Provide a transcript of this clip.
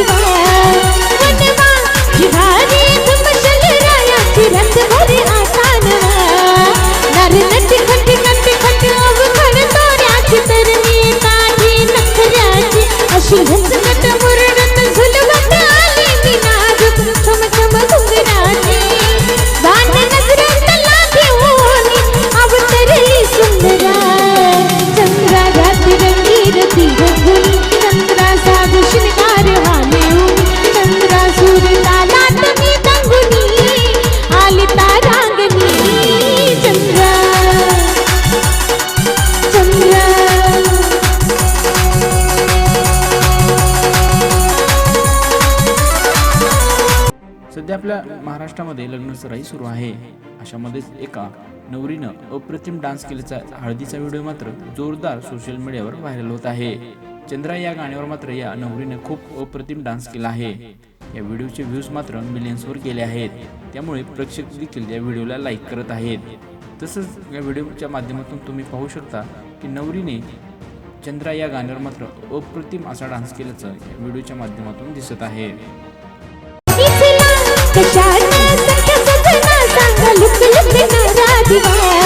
दिवा वनवा जिव्हारी नट सध्या आपल्या महाराष्ट्रामध्ये लग्न सराई सुरू आहे. अशामध्येच एका नवरीनं अप्रतिम डान्स केल्याचा हळदीचा व्हिडिओ मात्र जोरदार सोशल मीडियावर व्हायरल होत आहे. चंद्रा या गाण्यावर मात्र या नवरीनं खूप अप्रतिम डान्स केला आहे. या व्हिडिओचे व्ह्यूज मात्र मिलियन्सवर गेले आहेत. त्यामुळे प्रेक्षक देखील या व्हिडिओला लाईक करत आहेत. तसंच या व्हिडिओच्या माध्यमातून तुम्ही पाहू शकता की नवरीने चंद्रा या गाण्यावर मात्र अप्रतिम असा डान्स केल्याचं या व्हिडिओच्या माध्यमातून दिसत आहे. इथला कशाला सख्या सजना सांगा लुक लुक नवरा दिवा वनवा जिव्हारी